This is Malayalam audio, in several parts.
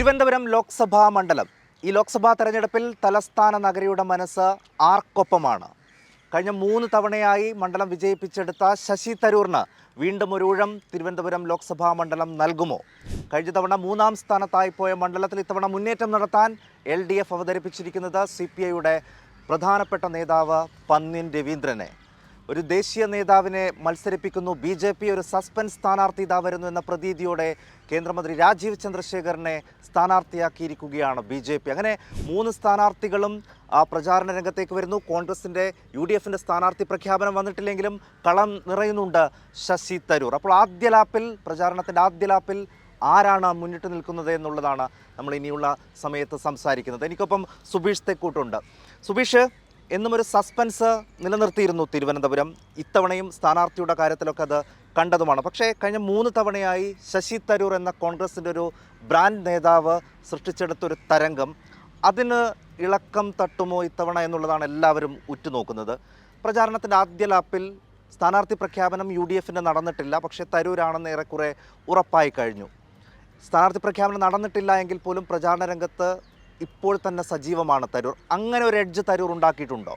തിരുവനന്തപുരം ലോക്സഭാ മണ്ഡലം. ഈ ലോക്സഭാ തെരഞ്ഞെടുപ്പിൽ തലസ്ഥാന നഗരിയുടെ മനസ്സ് ആർക്കൊപ്പമാണ്. കഴിഞ്ഞ മൂന്ന് തവണയായി മണ്ഡലം വിജയിപ്പിച്ചെടുത്ത ശശി തരൂറിന് വീണ്ടും ഒരു ഊഴം തിരുവനന്തപുരം ലോക്സഭാ മണ്ഡലം നൽകുമോ? കഴിഞ്ഞ തവണ മൂന്നാം സ്ഥാനത്തായി പോയ മണ്ഡലത്തിൽ ഇത്തവണ മുന്നേറ്റം നടത്താൻ എൽ ഡി എഫ് അവതരിപ്പിച്ചിരിക്കുന്നത് സി പി ഐയുടെ പ്രധാനപ്പെട്ട നേതാവ് പന്നിൻ രവീന്ദ്രനെ. ഒരു ദേശീയ നേതാവിനെ മത്സരിപ്പിക്കുന്നു. ബി ജെ പി ഒരു സസ്പെൻസ് സ്ഥാനാർത്ഥി ഇതാ വരുന്നു എന്ന പ്രതീതിയോടെ കേന്ദ്രമന്ത്രി രാജീവ് ചന്ദ്രശേഖരനെ സ്ഥാനാർത്ഥിയാക്കിയിരിക്കുകയാണ് ബി ജെ പി. അങ്ങനെ മൂന്ന് സ്ഥാനാർത്ഥികളും പ്രചാരണ രംഗത്തേക്ക് വരുന്നു. കോൺഗ്രസിന്റെ യു ഡി എഫിന്റെ സ്ഥാനാർത്ഥി പ്രഖ്യാപനം വന്നിട്ടില്ലെങ്കിലും കളം നിറയുന്നുണ്ട് ശശി തരൂർ. അപ്പോൾ ആദ്യ ലാപ്പിൽ പ്രചാരണത്തിന്റെ ആദ്യ ലാപ്പിൽ ആരാണ് മുന്നിട്ട് നിൽക്കുന്നത് എന്നുള്ളതാണ് നമ്മൾ ഇനിയുള്ള സമയത്ത് സംസാരിക്കുന്നത്. എനിക്കൊപ്പം സുബീഷ് തെക്കൂട്ടുണ്ട്. സുബീഷ് എന്നും ഒരു സസ്പെൻസ് നിലനിർത്തിയിരുന്നു തിരുവനന്തപുരം. ഇത്തവണയും സ്ഥാനാർത്ഥിയുടെ കാര്യത്തിലൊക്കെ അത് കണ്ടതുമാണ്. പക്ഷേ കഴിഞ്ഞ മൂന്ന് തവണയായി ശശി തരൂർ എന്ന കോൺഗ്രസിന്റെ ഒരു ബ്രാൻഡ് നേതാവ് സൃഷ്ടിച്ചെടുത്തൊരു തരംഗം. അതിന് ഇളക്കം തട്ടുമോ ഇത്തവണ എന്നുള്ളതാണ് എല്ലാവരും ഉറ്റുനോക്കുന്നത്. പ്രചാരണത്തിന്റെ ആദ്യ ലാപ്പിൽ സ്ഥാനാർത്ഥി പ്രഖ്യാപനം യു ഡി എഫിന്റെ നടന്നിട്ടില്ല. പക്ഷേ തരൂരാണെന്ന് ഏറെക്കുറെ ഉറപ്പായി കഴിഞ്ഞു. സ്ഥാനാർത്ഥി പ്രഖ്യാപനം നടന്നിട്ടില്ല എങ്കിൽ പോലും പ്രചാരണ രംഗത്ത് ഇപ്പോൾ തന്നെ സജീവമാണ് തരൂർ. അങ്ങനെ ഒരു എഡ്ജ് തരൂർ ഉണ്ടാക്കിയിട്ടുണ്ടോ?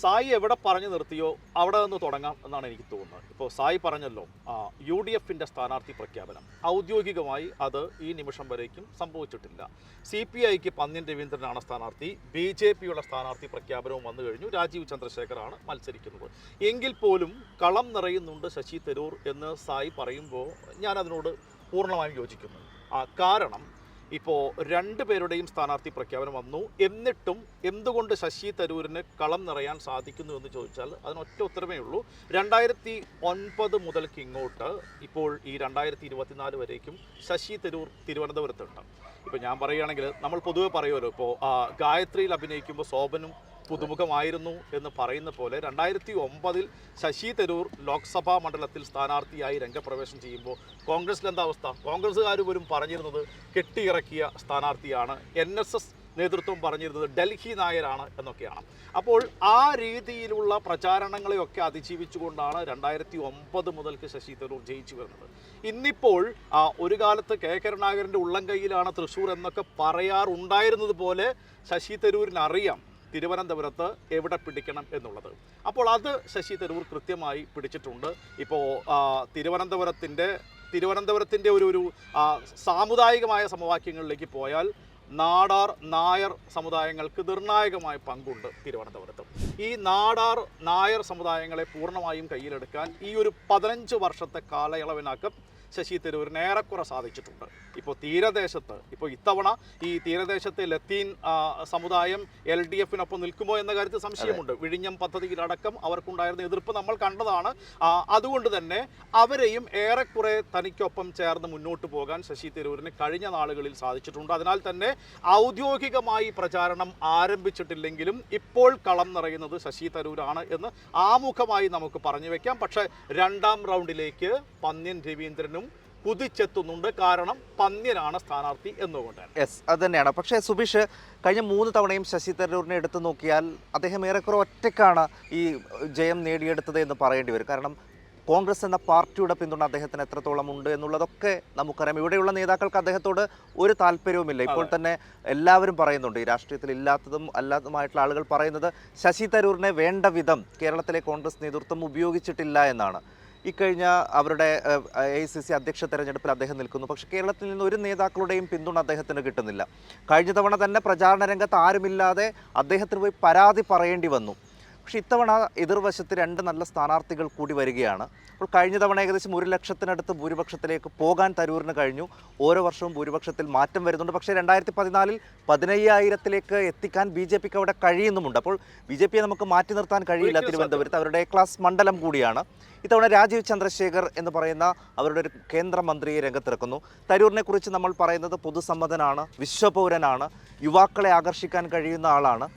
സായി എവിടെ പറഞ്ഞു നിർത്തിയോ അവിടെ നിന്ന് തുടങ്ങാം എന്നാണ് എനിക്ക് തോന്നുന്നത്. ഇപ്പോൾ സായി പറഞ്ഞല്ലോ യു ഡി എഫിന്റെ സ്ഥാനാർത്ഥി പ്രഖ്യാപനം. ഔദ്യോഗികമായി അത് ഈ നിമിഷം വരേക്കും സംഭവിച്ചിട്ടില്ല. സി പി ഐക്ക് പന്ന്യൻ രവീന്ദ്രനാണ് സ്ഥാനാർത്ഥി ബി ജെ പിയുടെ സ്ഥാനാർത്ഥി പ്രഖ്യാപനവും വന്നു കഴിഞ്ഞു. രാജീവ് ചന്ദ്രശേഖറാണ് മത്സരിക്കുന്നത്. എങ്കിൽ പോലും കളം നിറയുന്നുണ്ട് ശശി തരൂർ എന്ന് സായി പറയുമ്പോൾ ഞാൻ അതിനോട് പൂർണമായും യോജിക്കുന്നു. കാരണം ഇപ്പോൾ രണ്ട് പേരുടെയും സ്ഥാനാർത്ഥി പ്രഖ്യാപനം വന്നു. എന്നിട്ടും എന്തുകൊണ്ട് ശശി തരൂരിന് കളം നിറയാൻ സാധിക്കുന്നു എന്ന് ചോദിച്ചാൽ അതിനൊറ്റ ഉത്തരമേ ഉള്ളൂ. രണ്ടായിരത്തി ഒൻപത് മുതൽക്ക് ഇങ്ങോട്ട് ഇപ്പോൾ ഈ രണ്ടായിരത്തി ഇരുപത്തിനാല് വരേക്കും ശശി തരൂർ തിരുവനന്തപുരത്തുണ്ട്. ഇപ്പോൾ ഞാൻ പറയുകയാണെങ്കിൽ നമ്മൾ പൊതുവെ പറയുമല്ലോ ഇപ്പോൾ ഗായത്രിയിൽ അഭിനയിക്കുമ്പോൾ ശോഭനും പുതുമുഖമായിരുന്നു എന്ന് പറയുന്ന പോലെ രണ്ടായിരത്തി ഒമ്പതിൽ ശശി തരൂർ ലോക്സഭാ മണ്ഡലത്തിൽ സ്ഥാനാർത്ഥിയായി രംഗപ്രവേശം ചെയ്യുമ്പോൾ കോൺഗ്രസിൽ എന്താ അവസ്ഥ? കോൺഗ്രസ്സുകാർ പോലും പറഞ്ഞിരുന്നത് കെട്ടിയിറക്കിയ സ്ഥാനാർത്ഥിയാണ്. എൻ എസ് എസ് നേതൃത്വം പറഞ്ഞിരുന്നത് ഡൽഹി നായരാണ് എന്നൊക്കെയാണ്. അപ്പോൾ ആ രീതിയിലുള്ള പ്രചാരണങ്ങളെയൊക്കെ അതിജീവിച്ചുകൊണ്ടാണ് രണ്ടായിരത്തി ഒമ്പത് മുതൽക്ക് ശശി തരൂർ ജയിച്ചു വരുന്നത്. ഇന്നിപ്പോൾ ഒരു കാലത്ത് കെ കരുണാകരന്റെ ഉള്ളം കയ്യിലാണ് തൃശ്ശൂർ എന്നൊക്കെ പറയാറുണ്ടായിരുന്നത് പോലെ ശശി തരൂരിന് അറിയാം തിരുവനന്തപുരത്ത് എവിടെ പിടിക്കണം എന്നുള്ളത്. അപ്പോൾ അത് ശശി തരൂർ കൃത്യമായി പിടിച്ചിട്ടുണ്ട്. ഇപ്പോൾ തിരുവനന്തപുരത്തിന്റെ തിരുവനന്തപുരത്തിന്റെ ഒരു ഒരു സാമുദായികമായ സമവാക്യങ്ങളിലേക്ക് പോയാൽ നാടാർ നായർ സമുദായങ്ങൾക്ക് നിർണായകമായ പങ്കുണ്ട് തിരുവനന്തപുരത്ത്. ഈ നാടാർ നായർ സമുദായങ്ങളെ പൂർണമായും കയ്യിലെടുക്കാൻ ഈ ഒരു പതിനഞ്ച് വർഷത്തെ കാലയളവിനകം ശശി തരൂരിന് ഏറെക്കുറെ സാധിച്ചിട്ടുണ്ട്. ഇപ്പോൾ തീരദേശത്ത് ഇപ്പോൾ ഇത്തവണ ഈ തീരദേശത്തെ ലത്തീൻ സമുദായം എൽ ഡി എഫിനൊപ്പം നിൽക്കുമോ എന്ന കാര്യത്തിൽ സംശയമുണ്ട്. വിഴിഞ്ഞം പദ്ധതിയിലടക്കം അവർക്കുണ്ടായിരുന്ന എതിർപ്പ് നമ്മൾ കണ്ടതാണ്. അതുകൊണ്ട് തന്നെ അവരെയും ഏറെക്കുറെ തനിക്കൊപ്പം ചേർന്ന് മുന്നോട്ട് പോകാൻ ശശി തരൂരിന് കഴിഞ്ഞ നാളുകളിൽ സാധിച്ചിട്ടുണ്ട്. അതിനാൽ തന്നെ ഔദ്യോഗികമായി പ്രചാരണം ആരംഭിച്ചിട്ടില്ലെങ്കിലും ഇപ്പോൾ കളം നിറയുന്നത് ശശി തരൂരാണ് എന്ന് ആമുഖമായി നമുക്ക് പറഞ്ഞു വെക്കാം. പക്ഷേ രണ്ടാം റൗണ്ടിലേക്ക് പന്ന്യൻ രവീന്ദ്രനും കുതിച്ചെത്തുന്നുണ്ട്. കാരണം പന്ന്യനാണ് സ്ഥാനാർത്ഥി എന്നുകൊണ്ടാണ് യെസ് അത് തന്നെയാണ്. പക്ഷേ സുബീഷ് കഴിഞ്ഞ മൂന്ന് തവണയും ശശി തരൂരിനെ എടുത്തു നോക്കിയാൽ അദ്ദേഹം ഏറെക്കുറെ ഒറ്റയ്ക്കാണ് ഈ ജയം നേടിയെടുത്തത് എന്ന് പറയേണ്ടി വരും. കാരണം കോൺഗ്രസ് എന്ന പാർട്ടിയുടെ പിന്തുണ അദ്ദേഹത്തിന് എത്രത്തോളം ഉണ്ട് എന്നുള്ളതൊക്കെ നമുക്കറിയാം. ഇവിടെയുള്ള നേതാക്കൾക്ക് അദ്ദേഹത്തോട് ഒരു താല്പര്യവുമില്ല. ഇപ്പോൾ തന്നെ എല്ലാവരും പറയുന്നുണ്ട്. ഈ രാഷ്ട്രീയത്തിൽ ഇല്ലാത്തതും അല്ലാത്തതുമായിട്ടുള്ള ആളുകൾ പറയുന്നത് ശശി തരൂരിനെ വേണ്ട വിധം കേരളത്തിലെ കോൺഗ്രസ് നേതൃത്വം ഉപയോഗിച്ചിട്ടില്ല എന്നാണ്. ഇക്കഴിഞ്ഞ അവരുടെ എ ഐ സി സി അധ്യക്ഷ തെരഞ്ഞെടുപ്പിൽ അദ്ദേഹം നിൽക്കുന്നു. പക്ഷേ കേരളത്തിൽ നിന്ന് ഒരു നേതാക്കളുടെയും പിന്തുണ അദ്ദേഹത്തിന് കിട്ടുന്നില്ല. കഴിഞ്ഞ തവണ തന്നെ പ്രചാരണ രംഗത്ത് ആരുമില്ലാതെ അദ്ദേഹത്തിന് പോയി പരാതി പറയേണ്ടി വന്നു. പക്ഷേ ഇത്തവണ എതിർവശത്ത് രണ്ട് നല്ല സ്ഥാനാർത്ഥികൾ കൂടി വരികയാണ്. അപ്പോൾ കഴിഞ്ഞ തവണ ഏകദേശം ഒരു ലക്ഷത്തിനടുത്ത് ഭൂരിപക്ഷത്തിലേക്ക് പോകാൻ തരൂരിന് കഴിഞ്ഞു. ഓരോ വർഷവും ഭൂരിപക്ഷത്തിൽ മാറ്റം വരുന്നുണ്ട്. പക്ഷേ രണ്ടായിരത്തി പതിനാലിൽ പതിനയ്യായിരത്തിലേക്ക് എത്തിക്കാൻ ബി ജെ പിക്ക് അവിടെ കഴിയുന്നുമുണ്ട്. അപ്പോൾ ബി ജെ പിയെ നമുക്ക് മാറ്റി നിർത്താൻ കഴിയില്ല തിരുവനന്തപുരത്ത്. അവരുടെ ക്ലാസ് മണ്ഡലം കൂടിയാണ്. ഇത്തവണ രാജീവ് ചന്ദ്രശേഖർ എന്ന് പറയുന്ന അവരുടെ ഒരു കേന്ദ്രമന്ത്രിയെ രംഗത്തിറക്കുന്നു. തരൂരിനെ കുറിച്ച് നമ്മൾ പറയുന്നത് പൊതുസമ്മതനാണ് വിശ്വപൗരനാണ് യുവാക്കളെ ആകർഷിക്കാൻ കഴിയുന്ന ആളാണ്.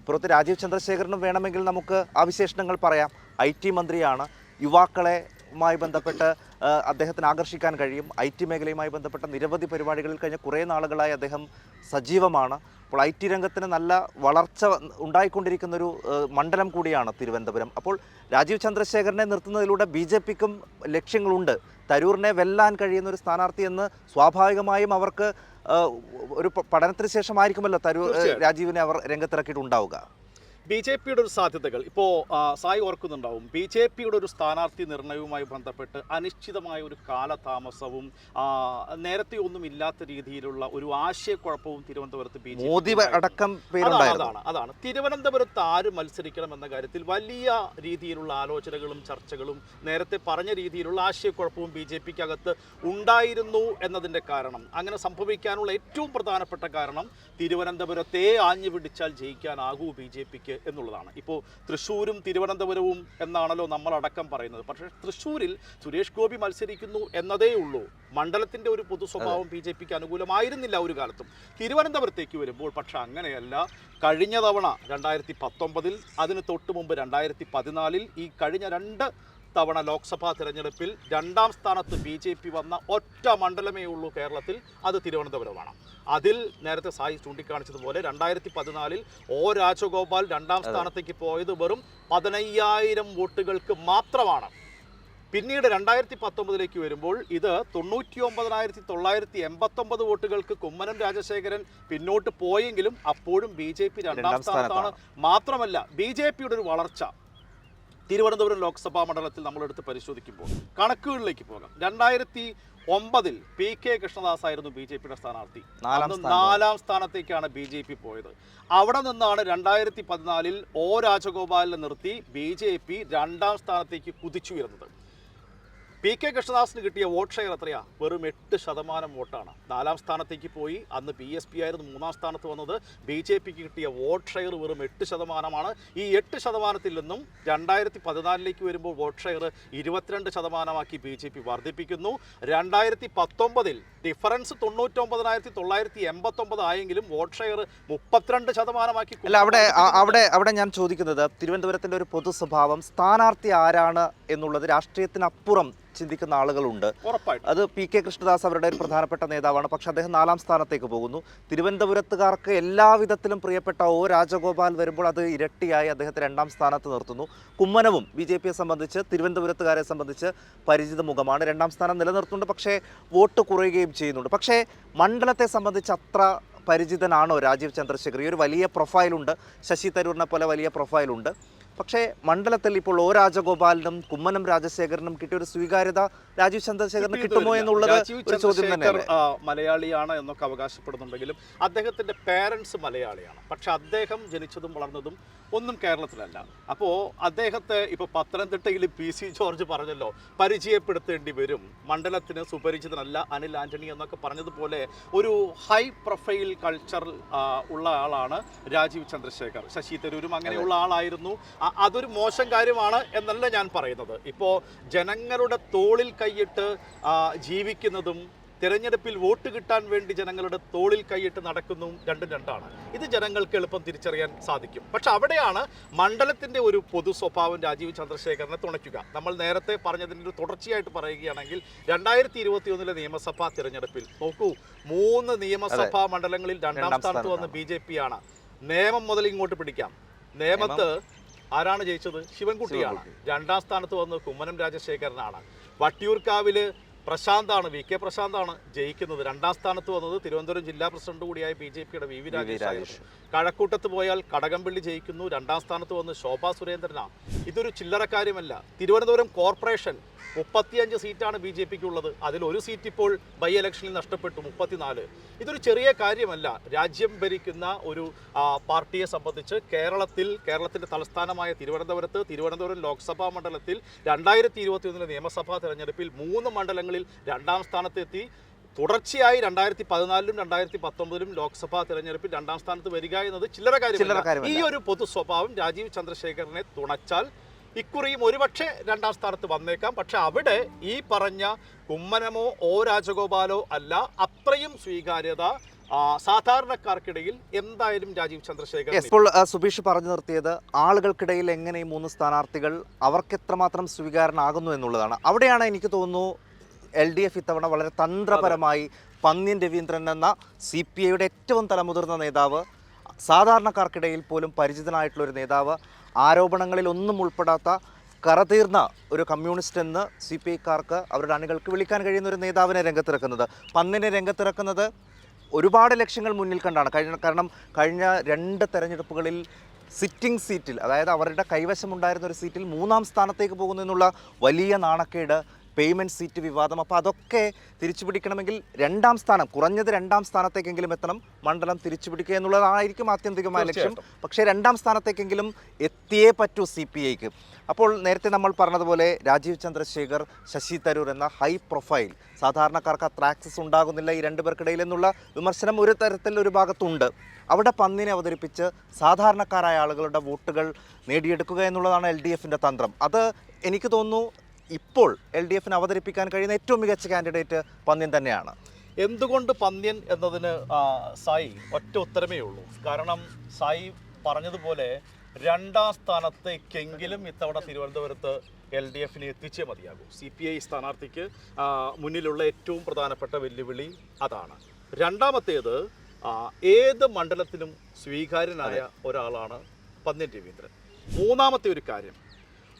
ഇപ്പുറത്ത് രാജീവ് ചന്ദ്രശേഖരനും വേണമെങ്കിൽ നമുക്ക് അവിശേഷണങ്ങൾ പറയാം. ഐ ടി മന്ത്രിയാണ്. യുവാക്കളെ മായി ബന്ധപ്പെട്ട് അദ്ദേഹത്തിന് ആകർഷിക്കാൻ കഴിയും. ഐ ടി മേഖലയുമായി ബന്ധപ്പെട്ട നിരവധി പരിപാടികളിൽ കഴിഞ്ഞ കുറേ നാളുകളായി അദ്ദേഹം സജീവമാണ്. അപ്പോൾ ഐ ടി രംഗത്തിന് നല്ല വളർച്ച ഉണ്ടായിക്കൊണ്ടിരിക്കുന്ന ഒരു മണ്ഡലം കൂടിയാണ് തിരുവനന്തപുരം. അപ്പോൾ രാജീവ് ചന്ദ്രശേഖരനെ നിർത്തുന്നതിലൂടെ ബി ജെ പിക്കും ലക്ഷ്യങ്ങളുണ്ട്. തരൂറിനെ വെല്ലാൻ കഴിയുന്ന ഒരു സ്ഥാനാർത്ഥി എന്ന് സ്വാഭാവികമായും അവർക്ക് ഒരു പഠനത്തിന് ശേഷമായിരിക്കുമല്ലോ തരൂർ. രാജീവിനെ അവർ രംഗത്തിറക്കിയിട്ടുണ്ടാവുക ബി ജെ പിയുടെ ഒരു സാധ്യതകൾ. ഇപ്പോൾ സായി ഓർക്കുന്നുണ്ടാവും ബി ജെ പിയുടെ ഒരു സ്ഥാനാർത്ഥി നിർണയവുമായി ബന്ധപ്പെട്ട് അനിശ്ചിതമായ ഒരു കാലതാമസവും നേരത്തെ ഒന്നും ഇല്ലാത്ത രീതിയിലുള്ള ഒരു ആശയക്കുഴപ്പവും തിരുവനന്തപുരത്ത് ബി ജെ മോദി അടക്കം അതാണ് അതാണ് അതാണ്. തിരുവനന്തപുരത്ത് ആര് മത്സരിക്കണം എന്ന കാര്യത്തിൽ വലിയ രീതിയിലുള്ള ആലോചനകളും ചർച്ചകളും നേരത്തെ പറഞ്ഞ രീതിയിലുള്ള ആശയക്കുഴപ്പവും ബി ജെ പിക്ക് അകത്ത് ഉണ്ടായിരുന്നു എന്നതിന്റെ കാരണം. അങ്ങനെ സംഭവിക്കാനുള്ള ഏറ്റവും പ്രധാനപ്പെട്ട കാരണം തിരുവനന്തപുരത്തെ ആഞ്ഞു പിടിച്ചാൽ ജയിക്കാനാകൂ ബി ജെ പിക്ക് എന്നുള്ളതാണ്. ഇപ്പോൾ തൃശ്ശൂരും തിരുവനന്തപുരവും എന്നാണല്ലോ നമ്മളടക്കം പറയുന്നത്. പക്ഷേ തൃശ്ശൂരിൽ സുരേഷ് ഗോപി മത്സരിക്കുന്നു എന്നതേ ഉള്ളൂ. മണ്ഡലത്തിന്റെ ഒരു പൊതു സ്വഭാവം ബി ജെ പിക്ക് അനുകൂലമായിരുന്നില്ല ഒരു കാലത്തും. തിരുവനന്തപുരത്തേക്ക് വരുമ്പോൾ പക്ഷെ അങ്ങനെയല്ല. കഴിഞ്ഞ തവണ രണ്ടായിരത്തി പത്തൊമ്പതിൽ അതിന് തൊട്ട് മുമ്പ് രണ്ടായിരത്തി പതിനാലിൽ ഈ കഴിഞ്ഞ രണ്ട് തവണ ലോക്സഭാ തിരഞ്ഞെടുപ്പിൽ രണ്ടാം സ്ഥാനത്ത് ബി ജെ പി വന്ന ഒറ്റ മണ്ഡലമേ ഉള്ളൂ കേരളത്തിൽ അത് തിരുവനന്തപുരമാണ്. അതിൽ നേരത്തെ സായി ചൂണ്ടിക്കാണിച്ചതുപോലെ രണ്ടായിരത്തി പതിനാലിൽ ഒ രാജഗോപാൽ രണ്ടാം സ്ഥാനത്തേക്ക് പോയത് വെറും പതിനയ്യായിരം വോട്ടുകൾക്ക് മാത്രമാണ്. പിന്നീട് രണ്ടായിരത്തി പത്തൊമ്പതിലേക്ക് വരുമ്പോൾ ഇത് തൊണ്ണൂറ്റി ഒമ്പതിനായിരത്തി തൊള്ളായിരത്തി എൺപത്തൊമ്പത് വോട്ടുകൾക്ക് കുമ്മനം രാജശേഖരൻ പിന്നോട്ട് പോയെങ്കിലും അപ്പോഴും ബി ജെ പി രണ്ടാം രണ്ടാം സ്ഥാനത്താണ്. മാത്രമല്ല ബി ജെ പിയുടെ ഒരു വളർച്ച തിരുവനന്തപുരം ലോക്സഭാ മണ്ഡലത്തിൽ നമ്മളെടുത്ത് പരിശോധിക്കുമ്പോൾ കണക്കുകളിലേക്ക് പോകാം. രണ്ടായിരത്തി ഒമ്പതിൽ പി കെ കൃഷ്ണദാസ് ആയിരുന്നു ബി ജെ പിയുടെ സ്ഥാനാർത്ഥി. നാലാം സ്ഥാനത്തേക്കാണ് ബി ജെ പി പോയത്. അവിടെ നിന്നാണ് രണ്ടായിരത്തി പതിനാലിൽ ഒ രാജഗോപാലിനെ നിർത്തി ബി ജെ പി രണ്ടാം സ്ഥാനത്തേക്ക് കുതിച്ചുയർന്നത് പി കെ കൃഷ്ണദാസിന് കിട്ടിയ വോട്ട് ഷെയർ എത്രയാ? വെറും എട്ട് ശതമാനം വോട്ടാണ്. നാലാം സ്ഥാനത്തേക്ക് പോയി. അന്ന് പി എസ് പി ആയിരുന്നു മൂന്നാം സ്ഥാനത്ത് വന്നത്. ബി ജെ പിക്ക് കിട്ടിയ വോട്ട് ഷെയർ വെറും എട്ട് ശതമാനമാണ്. ഈ എട്ട് ശതമാനത്തിൽ നിന്നും രണ്ടായിരത്തി പതിനാലിലേക്ക് വരുമ്പോൾ വോട്ട് ഷെയർ ഇരുപത്തിരണ്ട് ശതമാനമാക്കി ബി ജെ പി വർദ്ധിപ്പിക്കുന്നു. രണ്ടായിരത്തി പത്തൊമ്പതിൽ ഡിഫറൻസ് തൊണ്ണൂറ്റൊമ്പതിനായിരത്തി തൊള്ളായിരത്തി എൺപത്തൊമ്പത് ആയെങ്കിലും വോട്ട് ഷെയർ മുപ്പത്തിരണ്ട് ശതമാനമാക്കി അല്ല അവിടെ അവിടെ അവിടെ ഞാൻ ചോദിക്കുന്നത് തിരുവനന്തപുരത്തിന്റെ ഒരു പൊതു സ്വഭാവം സ്ഥാനാർത്ഥി ആരാണ് എന്നുള്ളത് രാഷ്ട്രീയത്തിനപ്പുറം ചിന്തിക്കുന്ന ആളുകളുണ്ട്. അത് പി കെ കൃഷ്ണദാസ് അവരുടെ ഒരു പ്രധാനപ്പെട്ട നേതാവാണ്. പക്ഷെ അദ്ദേഹം നാലാം സ്ഥാനത്തേക്ക് പോകുന്നു. തിരുവനന്തപുരത്തുകാർക്ക് എല്ലാവിധത്തിലും പ്രിയപ്പെട്ട ഒ രാജഗോപാൽ വരുമ്പോൾ അത് ഇരട്ടിയായി അദ്ദേഹത്തെ രണ്ടാം സ്ഥാനത്ത് നിർത്തുന്നു. കുമ്മനവും ബി ജെ പിയെ സംബന്ധിച്ച് തിരുവനന്തപുരത്തുകാരെ സംബന്ധിച്ച് പരിചിത മുഖമാണ്. രണ്ടാം സ്ഥാനം നിലനിർത്തുന്നുണ്ട്. പക്ഷേ വോട്ട് കുറയുകയും ചെയ്യുന്നുണ്ട്. പക്ഷേ മണ്ഡലത്തെ സംബന്ധിച്ച് അത്ര പരിചിതനാണോ രാജീവ് ചന്ദ്രശേഖർ? ഈ ഒരു വലിയ പ്രൊഫൈലുണ്ട് ശശി തരൂരിനെ പോലെ വലിയ പ്രൊഫൈലുണ്ട് പക്ഷേ മണ്ഡലത്തിൽ ഇപ്പോൾ ഒ രാജഗോപാലിനും കുമ്മനം രാജശേഖരനും കിട്ടിയ ഒരു സ്വീകാര്യത രാജീവ് ചന്ദ്രശേഖരന് കിട്ടുമോ എന്നുള്ളത് ഒരു ചോദ്യം തന്നെയാണ് മലയാളിയാണ് എന്നൊക്കെ അവകാശപ്പെടുന്നുണ്ടെങ്കിലും അദ്ദേഹത്തിന്റെ പേരൻസ് മലയാളിയാണ്. പക്ഷെ അദ്ദേഹം ജനിച്ചതും വളർന്നതും ഒന്നും കേരളത്തിലല്ല. അപ്പോൾ അദ്ദേഹത്തെ ഇപ്പോൾ പത്തനംതിട്ടയിൽ പി സി ജോർജ് പറഞ്ഞല്ലോ പരിചയപ്പെടുത്തേണ്ടി വരും. മണ്ഡലത്തിന് സുപരിചിതനല്ല അനിൽ ആന്റണി എന്നൊക്കെ പറഞ്ഞതുപോലെ ഒരു ഹൈ പ്രൊഫൈൽ കൾച്ചർ ഉള്ള ആളാണ് രാജീവ് ചന്ദ്രശേഖർ. ശശി തരൂരും അങ്ങനെയുള്ള ആളായിരുന്നു. അതൊരു മോശം കാര്യമാണ് എന്നല്ല ഞാൻ പറയുന്നത്. ഇപ്പോൾ ജനങ്ങളുടെ തോളിൽ കൈയിട്ട് ജീവിക്കുന്നതും തിരഞ്ഞെടുപ്പിൽ വോട്ട് കിട്ടാൻ വേണ്ടി ജനങ്ങളുടെ തോളിൽ കൈയിട്ട് നടക്കുന്നു രണ്ടും രണ്ടാണ്. ഇത് ജനങ്ങൾക്ക് എളുപ്പം തിരിച്ചറിയാൻ സാധിക്കും. പക്ഷെ അവിടെയാണ് മണ്ഡലത്തിന്റെ ഒരു പൊതു സ്വഭാവം രാജീവ് ചന്ദ്രശേഖരനെ തുണയ്ക്കുക. നമ്മൾ നേരത്തെ പറഞ്ഞതിന്റെ ഒരു തുടർച്ചയായിട്ട് പറയുകയാണെങ്കിൽ രണ്ടായിരത്തി ഇരുപത്തി ഒന്നിലെ നിയമസഭാ തിരഞ്ഞെടുപ്പിൽ നോക്കൂ മൂന്ന് നിയമസഭാ മണ്ഡലങ്ങളിൽ രണ്ടാം സ്ഥാനത്ത് വന്ന. ബി ജെ പി ആണ്. നിയമം മുതൽ ഇങ്ങോട്ട് പിടിക്കാം. നേമത്ത് ആരാണ് ജയിച്ചത്? ശിവൻകുട്ടിയാണ്. രണ്ടാം സ്ഥാനത്ത് വന്നത് കുമ്മനം രാജശേഖരനാണ്. വട്ടിയൂർക്കാവിൽ പ്രശാന്താണ് വി കെ പ്രശാന്താണ് ജയിക്കുന്നത്. രണ്ടാം സ്ഥാനത്ത് വന്നത് തിരുവനന്തപുരം ജില്ലാ പ്രസിഡന്റ് കൂടിയായ ബി ജെ പിയുടെ വി വി രാജേഷ്. കഴക്കൂട്ടത്ത് പോയാൽ കടകംപള്ളി ജയിക്കുന്നു. രണ്ടാം സ്ഥാനത്ത് വന്ന് ശോഭാ സുരേന്ദ്രനാണ് ഇതൊരു ചില്ലറ കാര്യമല്ല. തിരുവനന്തപുരം കോർപ്പറേഷൻ മുപ്പത്തിയഞ്ച് സീറ്റാണ് ബി ജെ പിക്ക് ഉള്ളത്. അതിൽ ഒരു സീറ്റ് ഇപ്പോൾ ബൈ ഇലക്ഷനിൽ നഷ്ടപ്പെട്ടു മുപ്പത്തിനാല്. ഇതൊരു ചെറിയ കാര്യമല്ല. രാജ്യം ഭരിക്കുന്ന ഒരു പാർട്ടിയെ സംബന്ധിച്ച് കേരളത്തിൽ കേരളത്തിന്റെ തലസ്ഥാനമായ തിരുവനന്തപുരത്ത് തിരുവനന്തപുരം ലോക്സഭാ മണ്ഡലത്തിൽ രണ്ടായിരത്തി ഇരുപത്തി ഒന്നിലെ നിയമസഭാ തെരഞ്ഞെടുപ്പിൽ മൂന്ന് മണ്ഡലങ്ങളിൽ രണ്ടാം സ്ഥാനത്തെത്തി. തുടർച്ചയായി രണ്ടായിരത്തി പതിനാലിലും രണ്ടായിരത്തി പത്തൊമ്പതിലും ലോക്സഭാ തെരഞ്ഞെടുപ്പിൽ രണ്ടാം സ്ഥാനത്ത് വരിക എന്നത് ചില്ലറ കാര്യമല്ല. ഈ ഒരു പൊതു സ്വഭാവം രാജീവ് ചന്ദ്രശേഖരനെ തുണച്ചാൽ ഇക്കുറിയും ഒരുപക്ഷെ രണ്ടാം സ്ഥാനത്ത് വന്നേക്കാം. പക്ഷെ അവിടെ ഈ പറഞ്ഞ കുമ്മനമോ ഓ രാജഗോപാലോ അല്ല അത്രയും സ്വീകാര്യത സാധാരണക്കാർക്കിടയിൽ എന്തായാലും രാജീവ് ചന്ദ്രശേഖരൻ ഇപ്പോൾ സുബീഷ് പറഞ്ഞു നിർത്തിയത് ആളുകൾക്കിടയിൽ എങ്ങനെ ഈ മൂന്ന് സ്ഥാനാർത്ഥികൾ അവർക്ക് എത്രമാത്രം സ്വീകാരനാകുന്നു എന്നുള്ളതാണ്. അവിടെയാണ് എനിക്ക് തോന്നുന്നു എൽ ഡി എഫ് ഇത്തവണ വളരെ തന്ത്രപരമായി പന്ന്യൻ രവീന്ദ്രൻ എന്ന സി പി ഐയുടെ ഏറ്റവും തലമുതിർന്ന നേതാവ് സാധാരണക്കാർക്കിടയിൽ പോലും പരിചിതനായിട്ടുള്ള ഒരു നേതാവ് ആരോപണങ്ങളിൽ ഒന്നും ഉൾപ്പെടാത്ത കറതീർന്ന ഒരു കമ്മ്യൂണിസ്റ്റ് എന്ന് സി പി ഐക്കാർക്ക് അവരുടെ അണികൾക്ക് വിളിക്കാൻ കഴിയുന്ന ഒരു നേതാവിനെ രംഗത്തിറക്കുന്നത്. പന്നിനെ രംഗത്തിറക്കുന്നത് ഒരുപാട് ലക്ഷ്യങ്ങൾ മുന്നിൽ കണ്ടാണ്. കഴിഞ്ഞ കാരണം കഴിഞ്ഞ രണ്ട് തെരഞ്ഞെടുപ്പുകളിൽ സിറ്റിംഗ് സീറ്റിൽ അതായത് അവരുടെ കൈവശമുണ്ടായിരുന്ന ഒരു സീറ്റിൽ മൂന്നാം സ്ഥാനത്തേക്ക് പോകുന്നു എന്നുള്ള വലിയ നാണക്കേട് പേയ്മെന്റ് സീറ്റ് വിവാദം. അപ്പോൾ അതൊക്കെ തിരിച്ചു പിടിക്കണമെങ്കിൽ രണ്ടാം സ്ഥാനം കുറഞ്ഞത് രണ്ടാം സ്ഥാനത്തേക്കെങ്കിലും എത്തണം. മണ്ഡലം തിരിച്ചു പിടിക്കുക എന്നുള്ളതായിരിക്കും ആത്യന്തികമായ ലക്ഷ്യം. പക്ഷേ രണ്ടാം സ്ഥാനത്തേക്കെങ്കിലും എത്തിയേ പറ്റൂ സി പി ഐക്ക്. അപ്പോൾ നേരത്തെ നമ്മൾ പറഞ്ഞതുപോലെ രാജീവ് ചന്ദ്രശേഖർ ശശി തരൂർ എന്ന ഹൈ പ്രൊഫൈൽ. സാധാരണക്കാർക്ക് അത്ര ആക്സസ് ഉണ്ടാകുന്നില്ല ഈ രണ്ട് പേർക്കിടയിൽ എന്നുള്ള വിമർശനം ഒരു തരത്തിൽ ഒരു ഭാഗത്തുണ്ട്. അവിടെ പന്നിനെ അവതരിപ്പിച്ച് സാധാരണക്കാരായ ആളുകളുടെ വോട്ടുകൾ നേടിയെടുക്കുക എന്നുള്ളതാണ് എൽ ഡി എഫിന്റെ തന്ത്രം. അത് എനിക്ക് തോന്നുന്നു ഇപ്പോൾ എൽ ഡി എഫിന് അവതരിപ്പിക്കാൻ കഴിയുന്ന ഏറ്റവും മികച്ച കാൻഡിഡേറ്റ് പന്ന്യൻ തന്നെയാണ്. എന്തുകൊണ്ട് പന്ന്യൻ എന്നതിന് സായി ഒറ്റ ഉത്തരമേ ഉള്ളൂ? കാരണം സായി പറഞ്ഞതുപോലെ രണ്ടാം സ്ഥാനത്തേക്കെങ്കിലും ഇത്തവണ തിരുവനന്തപുരത്ത് എൽ ഡി എഫിനെ എത്തിച്ചേ മതിയാകൂ. സി പി ഐ സ്ഥാനാർത്ഥിക്ക് മുന്നിലുള്ള ഏറ്റവും പ്രധാനപ്പെട്ട വെല്ലുവിളി അതാണ്. രണ്ടാമത്തേത് ഏത് മണ്ഡലത്തിലും സ്വീകാര്യനായ ഒരാളാണ് പന്ന്യൻ രവീന്ദ്രൻ. മൂന്നാമത്തെ ഒരു കാര്യം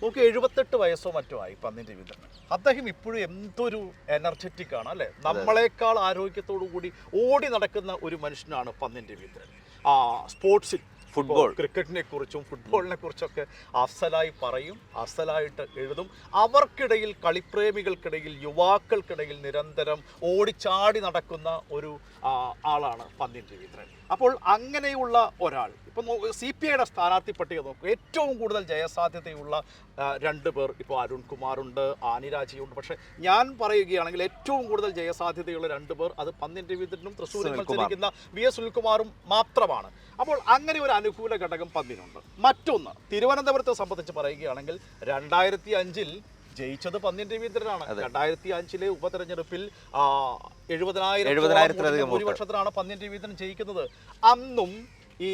നമുക്ക് എഴുപത്തെട്ട് വയസ്സോ മറ്റോ ആയി പന്ന്യൻ വിതരണം അദ്ദേഹം ഇപ്പോഴും എന്തൊരു എനർജറ്റിക് ആണ് അല്ലെ? നമ്മളെക്കാൾ ആരോഗ്യത്തോടു കൂടി ഓടി നടക്കുന്ന ഒരു മനുഷ്യനാണ് പന്ന്യൻ വിതരൻ ആ സ്പോർട്സിൽ ഫുട്ബോൾ. ക്രിക്കറ്റിനെ കുറിച്ചും ഫുട്ബോളിനെ കുറിച്ചൊക്കെ അസലായി പറയും അസലായിട്ട് എഴുതും. അവർക്കിടയിൽ കളിപ്രേമികൾക്കിടയിൽ യുവാക്കൾക്കിടയിൽ നിരന്തരം ഓടിച്ചാടി നടക്കുന്ന ഒരു ആളാണ് പന്ന്യൻ രവീന്ദ്രൻ അപ്പോൾ അങ്ങനെയുള്ള ഒരാൾ ഇപ്പം സി പി ഐയുടെ സ്ഥാനാർത്ഥി പട്ടിക നോക്കും. ഏറ്റവും കൂടുതൽ ജയസാധ്യതയുള്ള രണ്ട് പേർ ഇപ്പോൾ അരുൺകുമാറുണ്ട് ആനിരാജിയുണ്ട് പക്ഷേ ഞാൻ പറയുകയാണെങ്കിൽ ഏറ്റവും കൂടുതൽ ജയസാധ്യതയുള്ള രണ്ട് പേർ അത് പന്നിന്റെ വീതിനും തൃശ്ശൂരിൽ മത്സരിക്കുന്ന വി എസ് സുനിൽകുമാറും മാത്രമാണ്. അപ്പോൾ അങ്ങനെ ഒരു അനുകൂല ഘടകം പന്നിനുണ്ട് മറ്റൊന്ന് തിരുവനന്തപുരത്തെ സംബന്ധിച്ച് പറയുകയാണെങ്കിൽ രണ്ടായിരത്തി അഞ്ചിൽ ജയിച്ചത് പന്നിൻ രവീന്ദ്രനാണ്. രണ്ടായിരത്തി അഞ്ചിലെ ഉപതെരഞ്ഞെടുപ്പിൽ എഴുപതിനായിരം. ഭൂരിപക്ഷത്തിലാണ് പന്ന്യൻ രവീന്ദ്രൻ ജയിക്കുന്നത്. അന്നും ഈ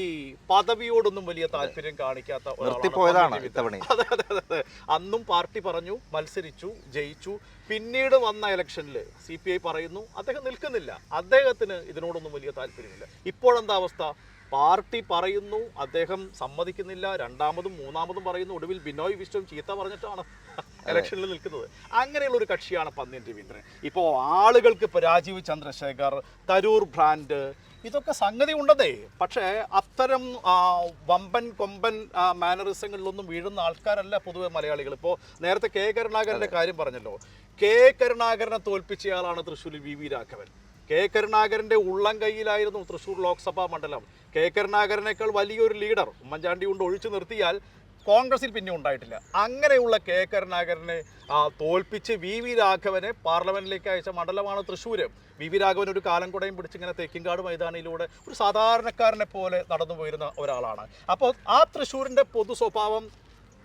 പദവിയോടൊന്നും വലിയ താല്പര്യം കാണിക്കാത്ത ഒരാളാണ് നിർത്തിപ്പോയതാണ് ഇത്തവണ അതെ അതെ അന്നും പാർട്ടി പറഞ്ഞു മത്സരിച്ചു ജയിച്ചു. പിന്നീട് വന്ന ഇലക്ഷനിൽ സി പി ഐ പറയുന്നു അദ്ദേഹം നിൽക്കുന്നില്ല. അദ്ദേഹത്തിന് ഇതിനോടൊന്നും വലിയ താല്പര്യമില്ല. ഇപ്പോഴെന്താ അവസ്ഥ? പാർട്ടി പറയുന്നു അദ്ദേഹം സമ്മതിക്കുന്നില്ല. രണ്ടാമതും മൂന്നാമതും പറയുന്നു. ഒടുവിൽ ബിനോയ് വിശ്വം ചീത്ത പറഞ്ഞിട്ടാണ് ഇലക്ഷനിൽ നിൽക്കുന്നത്. അങ്ങനെയുള്ള ഒരു കക്ഷിയാണ് പന്ന്യൻ രവീന്ദ്രൻ. ഇപ്പോൾ ആളുകൾക്ക് ഇപ്പോൾ രാജീവ് ചന്ദ്രശേഖർ തരൂർ ബ്രാൻഡ് ഇതൊക്കെ സംഗതി ഉണ്ടതേ. പക്ഷേ അത്തരം വമ്പൻ കൊമ്പൻ മാനറിസങ്ങളിലൊന്നും വീഴുന്ന ആൾക്കാരല്ല പൊതുവെ മലയാളികൾ. ഇപ്പോൾ നേരത്തെ കെ കരുണാകരന്റെ കാര്യം പറഞ്ഞല്ലോ. കെ കരുണാകരനെ തോൽപ്പിച്ചയാളാണ് തൃശ്ശൂരിൽ വി വി രാഘവൻ. കെ കരുണാകരന്റെ ഉള്ളം കൈയിലായിരുന്നു തൃശ്ശൂർ ലോക്സഭാ മണ്ഡലം. കെ കരുണാകരനേക്കാൾ വലിയൊരു ലീഡർ ഉമ്മൻചാണ്ടി കൊണ്ട് ഒഴിച്ചു നിർത്തിയാൽ കോൺഗ്രസിൽ പിന്നെ ഉണ്ടായിട്ടില്ല. അങ്ങനെയുള്ള കെ. കരുണാകരനെ തോൽപ്പിച്ച് വി. വി. രാഘവനെ പാർലമെന്റിലേക്ക് അയച്ച മണ്ഡലമാണ് തൃശ്ശൂർ വി. വി. രാഘവൻ ഒരു കാലം കൂടെയും പിടിച്ച് ഇങ്ങനെ തേക്കിൻകാട് മൈതാനിയിലൂടെ ഒരു സാധാരണക്കാരനെ പോലെ നടന്നു പോയിരുന്ന ഒരാളാണ്. അപ്പോൾ ആ തൃശ്ശൂരിന്റെ പൊതു സ്വഭാവം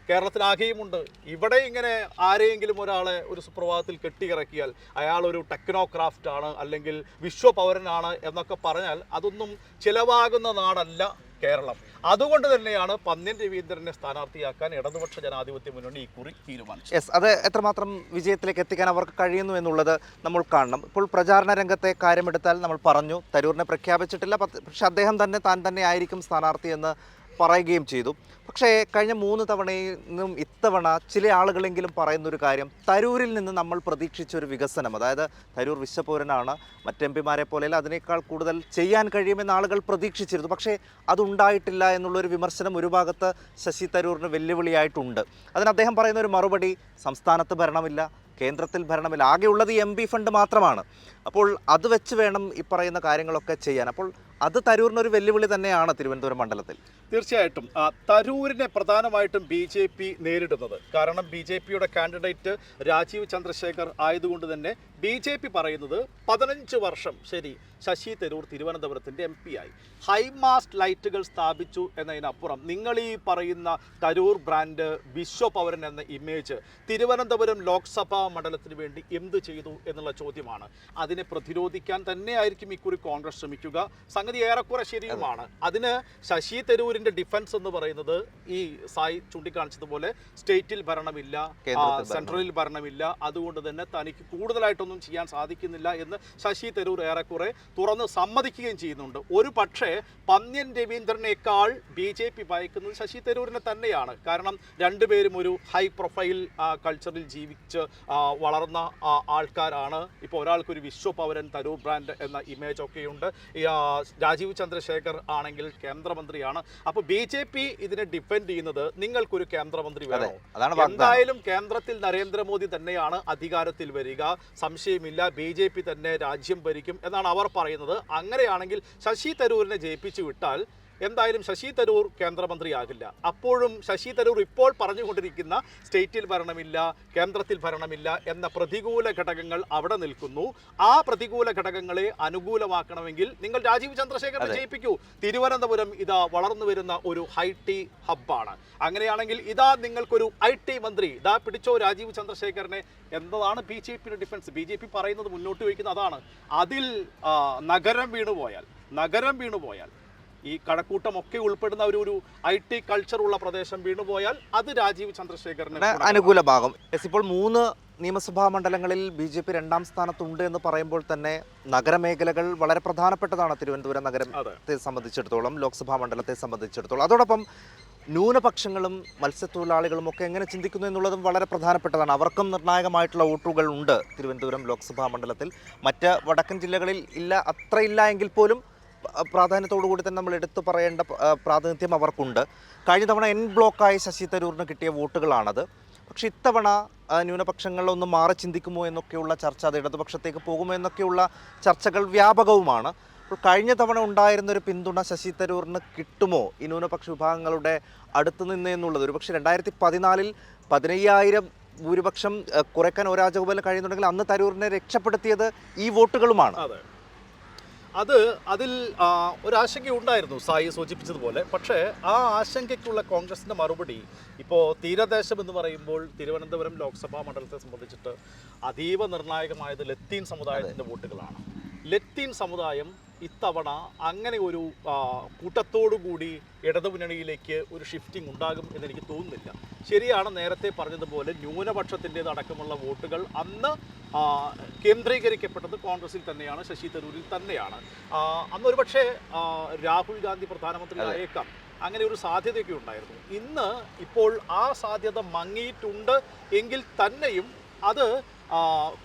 കേരളത്തിലാകെയുമുണ്ട് ഇവിടെ ഇങ്ങനെ ആരെയെങ്കിലും ഒരാളെ ഒരു സുപ്രഭാതത്തിൽ കെട്ടിയിറക്കിയാൽ അയാൾ ഒരു ടെക്നോക്രാഫ്റ്റ് ആണ് അല്ലെങ്കിൽ വിശ്വപൗരനാണ് എന്നൊക്കെ പറഞ്ഞാൽ അതൊന്നും ചിലവാകുന്ന നാടല്ല. കേരളം. അതുകൊണ്ട് തന്നെയാണ് പന്ന്യൻ രവീന്ദ്രനെ സ്ഥാനാർത്ഥിയാക്കാൻ ഇടതുപക്ഷ ജനാധിപത്യ മുന്നണി ഇക്കുറി തീരുമാനിച്ചത്. യെസ് അത് എത്രമാത്രം വിജയത്തിലേക്ക് എത്തിക്കാൻ അവർക്ക് കഴിയുന്നു എന്നുള്ളത് നമ്മൾ കാണണം. ഇപ്പോൾ പ്രചാരണ രംഗത്തെ കാര്യമെടുത്താൽ നമ്മൾ പറഞ്ഞു തരൂരിനെ പ്രഖ്യാപിച്ചിട്ടില്ല പക്ഷെ അദ്ദേഹം തന്നെ താൻ തന്നെ ആയിരിക്കും സ്ഥാനാർത്ഥി എന്ന് പറയുകയും ചെയ്തു. പക്ഷേ കഴിഞ്ഞ മൂന്ന് തവണയും ഇത്തവണ ചില ആളുകളെങ്കിലും പറയുന്നൊരു കാര്യം തരൂരിൽ നിന്ന് നമ്മൾ പ്രതീക്ഷിച്ച ഒരു വികസനം അതായത് തരൂർ വിശ്വപൗരനാണ് മറ്റ് പിമാരെ പോലെ അതിനേക്കാൾ കൂടുതൽ ചെയ്യാൻ കഴിയുമെന്ന് ആളുകൾ പ്രതീക്ഷിച്ചിരുന്നു. പക്ഷേ അതുണ്ടായിട്ടില്ല എന്നുള്ളൊരു വിമർശനം ഒരു ഭാഗത്ത് ശശി തരൂറിന് വെല്ലുവിളിയായിട്ടുണ്ട്. അതിന് അദ്ദേഹം പറയുന്ന ഒരു മറുപടി സംസ്ഥാനത്ത് ഭരണമില്ല കേന്ദ്രത്തിൽ ഭരണമില്ല. ആകെയുള്ളത് എം പി ഫണ്ട് മാത്രമാണ്. അപ്പോൾ അത് വെച്ച് വേണം ഈ പറയുന്ന കാര്യങ്ങളൊക്കെ ചെയ്യാൻ. അപ്പോൾ അത് തരൂരിനൊരു വെല്ലുവിളി തന്നെയാണ് തിരുവനന്തപുരം മണ്ഡലത്തിൽ. തീർച്ചയായിട്ടും. തരൂരിനെ പ്രധാനമായിട്ടും ബി ജെ പി നേരിടുന്നത്. കാരണം ബി ജെ പിയുടെ കാൻഡിഡേറ്റ് രാജീവ് ചന്ദ്രശേഖർ ആയതുകൊണ്ട് തന്നെ ബി ജെ പി പറയുന്നത് പതിനഞ്ച് വർഷം ശരി ശശി തരൂർ തിരുവനന്തപുരത്തിന്റെ എം പി ആയി. ഹൈമാസ്റ്റ് ലൈറ്റുകൾ സ്ഥാപിച്ചു എന്നതിനപ്പുറം നിങ്ങൾ ഈ പറയുന്ന തരൂർ ബ്രാൻഡ് വിശ്വപൗരൻ എന്ന ഇമേജ് തിരുവനന്തപുരം ലോക്സഭാ മണ്ഡലത്തിന് വേണ്ടി എന്ത് ചെയ്തു എന്നുള്ള ചോദ്യമാണ്. അതിനെ പ്രതിരോധിക്കാൻ തന്നെ ആയിരിക്കും ഇക്കുറി കോൺഗ്രസ് ശ്രമിക്കുക. സംഗതി സംഗതി ഏറെക്കുറെ ശരിയുമാണ്. അതിന് ശശി തരൂരിന്റെ ഡിഫൻസ് എന്ന് പറയുന്നത് ഈ സായി ചൂണ്ടിക്കാണിച്ചതുപോലെ സ്റ്റേറ്റിൽ ഭരണമില്ല സെൻട്രലിൽ ഭരണമില്ല. അതുകൊണ്ട് തന്നെ തനിക്ക് കൂടുതലായിട്ടൊന്നും ചെയ്യാൻ സാധിക്കുന്നില്ല എന്ന് ശശി തരൂർ ഏറെക്കുറെ തുറന്ന് സമ്മതിക്കുകയും ചെയ്യുന്നുണ്ട്. ഒരു പക്ഷേ പന്ന്യൻ രവീന്ദ്രനേക്കാൾ ബി ജെ പി ഭയക്കുന്നത് ശശി തരൂരിനെ തന്നെയാണ്. കാരണം രണ്ടുപേരും ഒരു ഹൈ പ്രൊഫൈൽ കൾച്ചറിൽ ജീവിച്ച് വളർന്ന ആൾക്കാരാണ്. ഇപ്പോൾ ഒരാൾക്കൊരു വിശ്വപൗരൻ തരൂർ ബ്രാൻഡ് എന്ന ഇമേജ് ഒക്കെയുണ്ട്. രാജീവ് ചന്ദ്രശേഖർ ആണെങ്കിൽ കേന്ദ്രമന്ത്രിയാണ്. അപ്പോൾ ബി ജെ പി ഇതിനെ ഡിഫെൻഡ് ചെയ്യുന്നത് നിങ്ങൾക്കൊരു കേന്ദ്രമന്ത്രി വേണം? എന്തായാലും കേന്ദ്രത്തിൽ നരേന്ദ്രമോദി തന്നെയാണ് അധികാരത്തിൽ വരിക. സംശയമില്ല. ബി ജെ പി തന്നെ രാജ്യം ഭരിക്കും എന്നാണ് അവർ പറയുന്നത്. അങ്ങനെയാണെങ്കിൽ ശശി തരൂരിനെ ജയിപ്പിച്ചു വിട്ടാൽ എന്തായാലും ശശി തരൂർ കേന്ദ്രമന്ത്രിയാകില്ല. അപ്പോഴും ശശി തരൂർ ഇപ്പോൾ പറഞ്ഞുകൊണ്ടിരിക്കുന്ന സ്റ്റേറ്റിൽ ഭരണമില്ല കേന്ദ്രത്തിൽ ഭരണമില്ല എന്ന പ്രതികൂല ഘടകങ്ങൾ അവിടെ നിൽക്കുന്നു. ആ പ്രതികൂല ഘടകങ്ങളെ അനുകൂലമാക്കണമെങ്കിൽ നിങ്ങൾ രാജീവ് ചന്ദ്രശേഖരനെ ജയിപ്പിക്കൂ. തിരുവനന്തപുരം ഇതാ വളർന്നു വരുന്ന ഒരു ഹൈ ടി ഹബ്ബാണ്. അങ്ങനെയാണെങ്കിൽ ഇതാ നിങ്ങൾക്കൊരു ഐ ടി മന്ത്രി. ഇതാ പിടിച്ചോ രാജീവ് ചന്ദ്രശേഖരനെ എന്നതാണ് ബി ജെ പിയുടെ ഡിഫൻസ്. ബി ജെ പി പറയുന്നത് മുന്നോട്ട് വയ്ക്കുന്ന അതാണ്. അതിൽ നഗരം വീണുപോയാൽ നഗരം വീണുപോയാൽ ഈ കഴക്കൂട്ടം ഒക്കെ ഉൾപ്പെടുന്ന ഒരു ഒരു ഐ ടി കൾച്ചർ ഉള്ള പ്രദേശം വീണുപോയാൽ അത് രാജീവ് ചന്ദ്രശേഖരന് ഇവിടെ അനുകൂല ഭാഗം. എസ് ഇപ്പോൾ മൂന്ന് നിയമസഭാ മണ്ഡലങ്ങളിൽ ബി ജെ പി രണ്ടാം സ്ഥാനത്തുണ്ട് എന്ന് പറയുമ്പോൾ തന്നെ നഗരമേഖലകൾ വളരെ പ്രധാനപ്പെട്ടതാണ്. തിരുവനന്തപുരം നഗരത്തെ സംബന്ധിച്ചിടത്തോളം ലോക്സഭാ മണ്ഡലത്തെ സംബന്ധിച്ചിടത്തോളം. അതോടൊപ്പം ന്യൂനപക്ഷങ്ങളും മത്സ്യത്തൊഴിലാളികളും ഒക്കെ എങ്ങനെ ചിന്തിക്കുന്നു എന്നുള്ളതും വളരെ പ്രധാനപ്പെട്ടതാണ്. അവർക്കും നിർണായകമായിട്ടുള്ള വോട്ടുകൾ ഉണ്ട് തിരുവനന്തപുരം ലോക്സഭാ മണ്ഡലത്തിൽ. മറ്റ് വടക്കൻ ജില്ലകളിൽ ഇല്ല അത്ര ഇല്ല എങ്കിൽ പോലും പ്രാധാന്യത്തോടു കൂടി തന്നെ നമ്മൾ എടുത്തു പറയേണ്ട പ്രാതിനിധ്യം അവർക്കുണ്ട്. കഴിഞ്ഞ തവണ എൻ ബ്ലോക്കായി ശശി തരൂരിന് കിട്ടിയ വോട്ടുകളാണത്. പക്ഷെ ഇത്തവണ ന്യൂനപക്ഷങ്ങളിലൊന്ന് മാറി ചിന്തിക്കുമോ എന്നൊക്കെയുള്ള ചർച്ച അത് ഇടതുപക്ഷത്തേക്ക് പോകുമോ എന്നൊക്കെയുള്ള ചർച്ചകൾ വ്യാപകവുമാണ്. അപ്പോൾ കഴിഞ്ഞ തവണ ഉണ്ടായിരുന്നൊരു പിന്തുണ ശശി തരൂറിന് കിട്ടുമോ? ഈ ന്യൂനപക്ഷ വിഭാഗങ്ങളുടെ അടുത്ത് നിന്ന് എന്നുള്ളത്. ഒരു പക്ഷേ രണ്ടായിരത്തി പതിനാലിൽ പതിനയ്യായിരം ഭൂരിപക്ഷം കുറയ്ക്കാൻ ഒരാജഗോപാലം കഴിയുന്നുണ്ടെങ്കിൽ അന്ന് തരൂറിനെ രക്ഷപ്പെടുത്തിയത് ഈ വോട്ടുകളുമാണ്. അതെ അത് അതിൽ ഒരാശങ്ക ഉണ്ടായിരുന്നു സായി സൂചിപ്പിച്ചതുപോലെ. പക്ഷേ ആ ആശങ്കയ്ക്കുള്ള കോൺഗ്രസിന്റെ മറുപടി ഇപ്പോൾ തീരദേശം എന്ന് പറയുമ്പോൾ തിരുവനന്തപുരം ലോക്സഭാ മണ്ഡലത്തെ സംബന്ധിച്ചിട്ട് അതീവ നിർണായകമായത് ലത്തീൻ സമുദായത്തിന്റെ വോട്ടുകളാണ്. ലത്തീൻ സമുദായം ഇത്തവണ അങ്ങനെ ഒരു കൂടി ഇടതുമുന്നണിയിലേക്ക് ഒരു ഷിഫ്റ്റിംഗ് ഉണ്ടാകും എന്ന് എനിക്ക് തോന്നുന്നില്ല. ശരിയാണ് നേരത്തെ പറഞ്ഞതുപോലെ ന്യൂനപക്ഷത്തിന്റെ അടക്കമുള്ള വോട്ടുകൾ അന്ന് കേന്ദ്രീകരിക്കപ്പെട്ടത് കോൺഗ്രസിൽ തന്നെയാണ് ശശി തരൂരിൽ തന്നെയാണ്. അന്ന് ഒരുപക്ഷെ രാഹുൽ ഗാന്ധി പ്രധാനമന്ത്രിയായേക്കാം. അങ്ങനെ ഒരു സാധ്യതയൊക്കെ ഉണ്ടായിരുന്നു. ഇന്ന് ഇപ്പോൾ ആ സാധ്യത മങ്ങിയിട്ടുണ്ട് എങ്കിൽ തന്നെയും അത്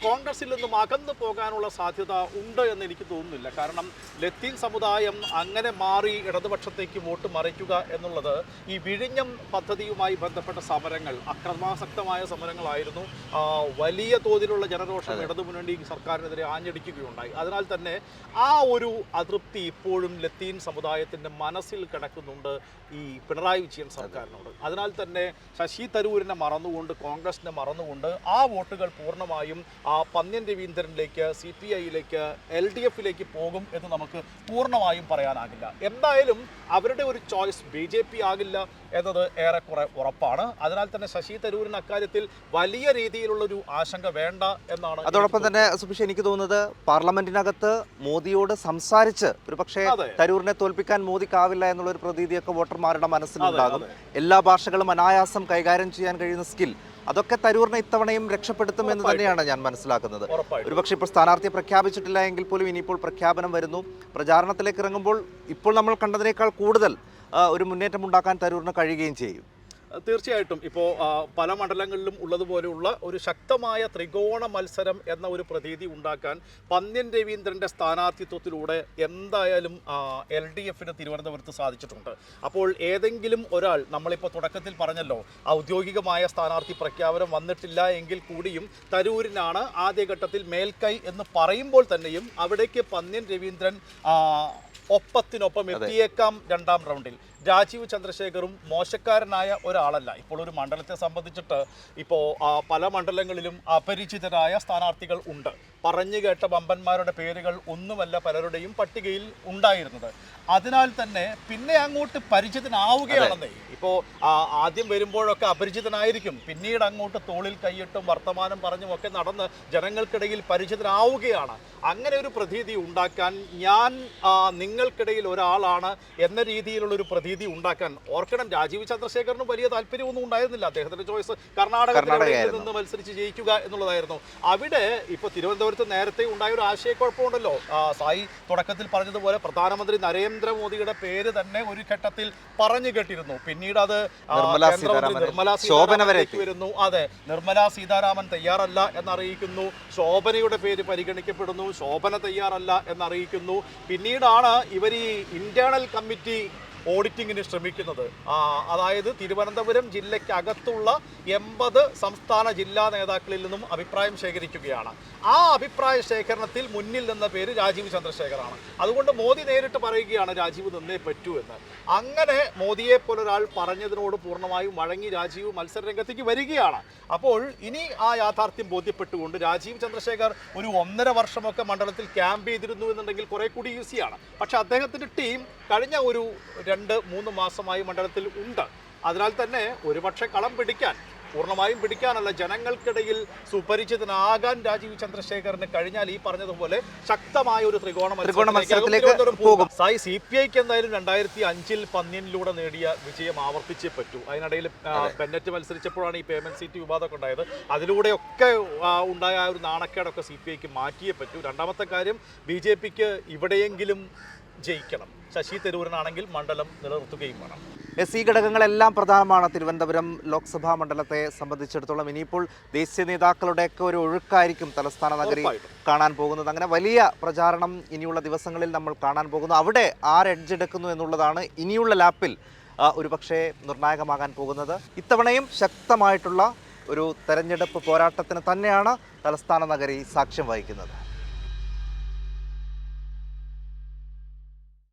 കോൺഗ്രസിൽ നിന്നും അകന്നു പോകാനുള്ള സാധ്യത ഉണ്ട് എന്ന് എനിക്ക് തോന്നുന്നില്ല. കാരണം ലത്തീൻ സമുദായം അങ്ങനെ മാറി ഇടതുപക്ഷത്തേക്ക് വോട്ട് മറിക്കുക എന്നുള്ളത് ഈ വിഴിഞ്ഞം പദ്ധതിയുമായി ബന്ധപ്പെട്ട സമരങ്ങൾ അക്രമാസക്തമായ സമരങ്ങളായിരുന്നു. വലിയ തോതിലുള്ള ജനരോഷം ഇടതുമുന്നണി സർക്കാരിനെതിരെ ആഞ്ഞടിക്കുകയുണ്ടായി. അതിനാൽ തന്നെ ആ ഒരു അതൃപ്തി ഇപ്പോഴും ലത്തീൻ സമുദായത്തിന്റെ മനസ്സിൽ കിടക്കുന്നുണ്ട് ഈ പിണറായി വിജയൻ സർക്കാരിനോട്. അതിനാൽ തന്നെ ശശി തരൂരിനെ മറന്നുകൊണ്ട് കോൺഗ്രസിനെ മറന്നുകൊണ്ട് ആ വോട്ടുകൾ പൂർണമായും ആ പന്ന്യൻ രവീന്ദ്രനിലേക്ക് സി പി ഐയിലേക്ക് എൽ ഡി എഫിലേക്ക് പോകും എന്ന് നമുക്ക് പൂർണമായും പറയാനാകില്ല. എന്തായാലും അവരുടെ ഒരു ചോയ്സ് ബി ജെ പി ആകില്ല എന്നത് ഏറെക്കുറെ ഉറപ്പാണ്. അതിനാൽ തന്നെ ശശി തരൂരിന് അക്കാര്യത്തിൽ വലിയ രീതിയിലുള്ള ഒരു ആശങ്ക വേണ്ട എന്നാണ് അതോടൊപ്പം തന്നെ സുഭിഷ് എനിക്ക് തോന്നുന്നത് പാർലമെന്റിനകത്ത് മോദിയോട് സംസാരിച്ച് ഒരു പക്ഷേ തരൂരിനെ തോൽപ്പിക്കാൻ മോദിക്കാവില്ല എന്നുള്ള ഒരു പ്രതീതിയൊക്കെ വോട്ടർമാരുടെ മനസ്സിലുണ്ടാകും. എല്ലാ ഭാഷകളും അനായാസം കൈകാര്യം ചെയ്യാൻ കഴിയുന്ന സ്കിൽ അതൊക്കെ തരൂറിനെ ഇത്തവണയും രക്ഷപ്പെടുത്തും എന്ന് തന്നെയാണ് ഞാൻ മനസ്സിലാക്കുന്നത്. ഒരുപക്ഷെ ഇപ്പോൾ സ്ഥാനാർത്ഥിയെ പ്രഖ്യാപിച്ചിട്ടില്ല എങ്കിൽ പോലും ഇനിയിപ്പോൾ പ്രഖ്യാപനം വരുന്നു. പ്രചാരണത്തിലേക്ക് ഇറങ്ങുമ്പോൾ ഇപ്പോൾ നമ്മൾ കണ്ടതിനേക്കാൾ കൂടുതൽ ഒരു മുന്നേറ്റം ഉണ്ടാക്കാൻ തരൂറിന് കഴിയുകയും ചെയ്യും. തീർച്ചയായിട്ടും. ഇപ്പോൾ പല മണ്ഡലങ്ങളിലും ഉള്ളതുപോലെയുള്ള ഒരു ശക്തമായ ത്രികോണ മത്സരം എന്ന ഒരു പ്രതീതി ഉണ്ടാക്കാൻ പന്ന്യൻ രവീന്ദ്രന്റെ സ്ഥാനാർത്ഥിത്വത്തിലൂടെ എന്തായാലും എൽ ഡി എഫിന് തിരുവനന്തപുരത്ത് സാധിച്ചിട്ടുണ്ട്. അപ്പോൾ ഏതെങ്കിലും ഒരാൾ നമ്മളിപ്പോൾ തുടക്കത്തിൽ പറഞ്ഞല്ലോ ഔദ്യോഗികമായ സ്ഥാനാർത്ഥി പ്രഖ്യാപനം വന്നിട്ടില്ല എങ്കിൽ കൂടിയും തരൂരിനാണ് ആദ്യഘട്ടത്തിൽ മേൽക്കൈ എന്ന് പറയുമ്പോൾ തന്നെയും അവിടേക്ക് പന്ന്യൻ രവീന്ദ്രൻ ഒപ്പത്തിനൊപ്പം എത്തിയേക്കാം രണ്ടാം റൗണ്ടിൽ. രാജീവ് ചന്ദ്രശേഖറും മോശക്കാരനായ ഒരാളല്ല. ഇപ്പോൾ ഒരു മണ്ഡലത്തെ സംബന്ധിച്ചിട്ട് ഇപ്പോൾ പല മണ്ഡലങ്ങളിലും അപരിചിതരായ സ്ഥാനാർത്ഥികൾ ഉണ്ട്. പറഞ്ഞു കേട്ട വമ്പന്മാരുടെ പേരുകൾ ഒന്നുമല്ല പലരുടെയും പട്ടികയിൽ ഉണ്ടായിരുന്നത്. അതിനാൽ തന്നെ പിന്നെ അങ്ങോട്ട് പരിചിതനാവുകയാണെന്നേ. ഇപ്പോൾ ആദ്യം വരുമ്പോഴൊക്കെ അപരിചിതനായിരിക്കും. പിന്നീട് അങ്ങോട്ട് തോളിൽ കൈയിട്ടും വർത്തമാനം പറഞ്ഞും ഒക്കെ നടന്ന് ജനങ്ങൾക്കിടയിൽ പരിചിതനാവുകയാണ്. അങ്ങനെ ഒരു പ്രതീതി ഉണ്ടാക്കാൻ ഞാൻ നിങ്ങൾക്കിടയിൽ ഒരാളാണ് എന്ന രീതിയിലുള്ള ഒരു പ്രതീതി ഉണ്ടാക്കാൻ ഓർക്കണം രാജീവ് ചന്ദ്രശേഖറിന് വലിയ താല്പര്യമൊന്നും ഉണ്ടായിരുന്നില്ല. അദ്ദേഹത്തിന്റെ ചോയ്സ് കർണാടകത്തിൽ നിന്ന് മത്സരിച്ച് ജയിക്കുക എന്നുള്ളതായിരുന്നു. അവിടെ ഇപ്പൊ തിരുവനന്തപുരത്ത് നേരത്തെ ഉണ്ടായ ഒരു ആശയക്കുഴപ്പമുണ്ടല്ലോ. സായി തുടക്കത്തിൽ പറഞ്ഞതുപോലെ പ്രധാനമന്ത്രി നരേന്ദ്രമോദിയുടെ പേര് തന്നെ ഒരു ഘട്ടത്തിൽ പറഞ്ഞു കേട്ടിരുന്നു. പിന്നീട് അത് നിർമ്മല സീതാരാമനിലേക്ക്. വരുന്നു. അതെ നിർമ്മല സീതാരാമൻ തയ്യാറല്ല എന്നറിയിക്കുന്നു. ശോഭനയുടെ പേര് പരിഗണിക്കപ്പെടുന്നു. ശോഭന തയ്യാറല്ല എന്നറിയിക്കുന്നു. പിന്നീടാണ് ഇവർ ഈ ഇന്റേണൽ കമ്മിറ്റി ഓഡിറ്റിങ്ങിന് ശ്രമിക്കുന്നത്. അതായത് തിരുവനന്തപുരം ജില്ലയ്ക്കകത്തുള്ള എൺപത് സംസ്ഥാന ജില്ലാ നേതാക്കളിൽ നിന്നും അഭിപ്രായം ശേഖരിക്കുകയാണ്. ആ അഭിപ്രായ ശേഖരണത്തിൽ മുന്നിൽ നിന്ന പേര് രാജീവ് ചന്ദ്രശേഖറാണ് അതുകൊണ്ട് മോദി നേരിട്ട് പറയുകയാണ് രാജീവ് നിന്നേ പറ്റൂ എന്ന്. അങ്ങനെ മോദിയെ പോലൊരാൾ പറഞ്ഞതിനോട് പൂർണമായും വഴങ്ങി രാജീവ് മത്സര രംഗത്തേക്ക് വരികയാണ്. അപ്പോൾ ഇനി ആ യാഥാർത്ഥ്യം ബോധ്യപ്പെട്ടുകൊണ്ട് രാജീവ് ചന്ദ്രശേഖർ ഒരു ഒന്നര വർഷമൊക്കെ മണ്ഡലത്തിൽ ക്യാമ്പ് ചെയ്തിരുന്നു എന്നുണ്ടെങ്കിൽ കുറെ കൂടി ഈസിയാണ്. പക്ഷെ അദ്ദേഹത്തിന്റെ ടീം കഴിഞ്ഞ ഒരു രണ്ട് മൂന്ന് മാസമായി മണ്ഡലത്തിൽ ഉണ്ട്. അതിനാൽ തന്നെ ഒരുപക്ഷെ കളം പിടിക്കാൻ പൂർണമായും പിടിക്കാനല്ല ജനങ്ങൾക്കിടയിൽ സുപരിചിതനാകാൻ രാജീവ് ചന്ദ്രശേഖറിന് കഴിഞ്ഞാൽ ഈ പറഞ്ഞതുപോലെ ശക്തമായ ഒരു ത്രികോണ ത്രികോണ മത്സരത്തിലേക്ക് പോകും. സായി സി പി ഐക്ക് എന്തായാലും രണ്ടായിരത്തി അഞ്ചിൽ പന്ന്യനിലൂടെ നേടിയ വിജയം ആവർത്തിച്ചേ പറ്റൂ. അതിനിടയിൽ പെന്നറ്റ് മത്സരിച്ചപ്പോഴാണ് ഈ പേയ്മെന്റ് സീറ്റ് വിവാദമൊക്കെ ഉണ്ടായത്. അതിലൂടെയൊക്കെ ഉണ്ടായ ഒരു നാണക്കേടൊക്കെ സി പി ഐക്ക് മാറ്റിയേ പറ്റൂ. രണ്ടാമത്തെ കാര്യം ബി ജെ പിക്ക് ഇവിടെയെങ്കിലും ജയിക്കണം. ശശി തരൂരിനാണെങ്കിൽ മണ്ഡലം നിലനിർത്തുകയും വേണം. എസ് സി ഘടകങ്ങളെല്ലാം പ്രധാനമാണ്. തിരുവനന്തപുരം ലോക്സഭാ മണ്ഡലത്തെ സംബന്ധിച്ചിടത്തോളം ഇനിയിപ്പോൾ ദേശീയ നേതാക്കളുടെയൊക്കെ ഒരു ഒഴുക്കായിരിക്കും തലസ്ഥാന നഗരി കാണാൻ പോകുന്നത്. അങ്ങനെ വലിയ പ്രചാരണം ഇനിയുള്ള ദിവസങ്ങളിൽ നമ്മൾ കാണാൻ പോകുന്നു. അവിടെ ആര് എഡ്ജെടുക്കുന്നു എന്നുള്ളതാണ് ഇനിയുള്ള ലാപ്പിൽ ഒരുപക്ഷേ ഒരു പക്ഷേ നിർണായകമാകാൻ പോകുന്നത്. ഇത്തവണയും ശക്തമായിട്ടുള്ള ഒരു തെരഞ്ഞെടുപ്പ് പോരാട്ടത്തിന് തന്നെയാണ് തലസ്ഥാന നഗരി സാക്ഷ്യം വഹിക്കുന്നത്.